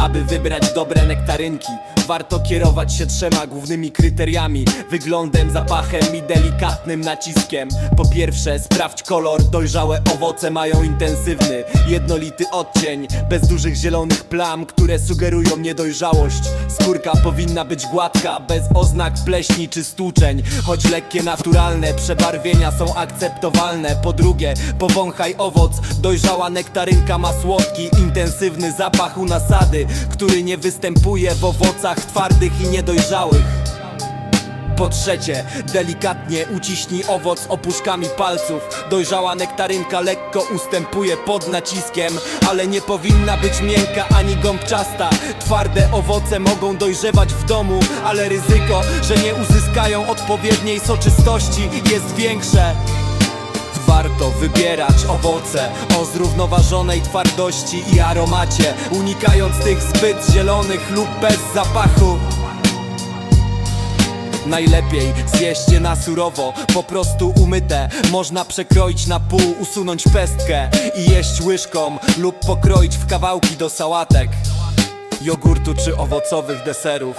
Aby wybrać dobre nektarynki Warto kierować się trzema głównymi kryteriami. Wyglądem, zapachem i delikatnym naciskiem. Po pierwsze sprawdź kolor Dojrzałe owoce mają intensywny, jednolity odcień. Bez dużych zielonych plam, które sugerują niedojrzałość. Skórka powinna być gładka, bez oznak pleśni czy stłuczeń. Choć lekkie naturalne przebarwienia są akceptowalne. Po drugie, powąchaj owoc. Dojrzała nektarynka ma słodki, intensywny zapach u nasady Który nie występuje w owocach twardych i niedojrzałych. Po trzecie, delikatnie uciśnij owoc opuszkami palców. Dojrzała nektarynka lekko ustępuje pod naciskiem Ale nie powinna być miękka ani gąbczasta. Twarde owoce mogą dojrzewać w domu Ale ryzyko, że nie uzyskają odpowiedniej soczystości jest większe wybierać owoce o zrównoważonej twardości i aromacie Unikając tych zbyt zielonych lub bez zapachu. Najlepiej zjeść je na surowo, po prostu umyte. Można przekroić na pół, usunąć pestkę I jeść łyżką lub pokroić w kawałki do sałatek Jogurtu czy owocowych deserów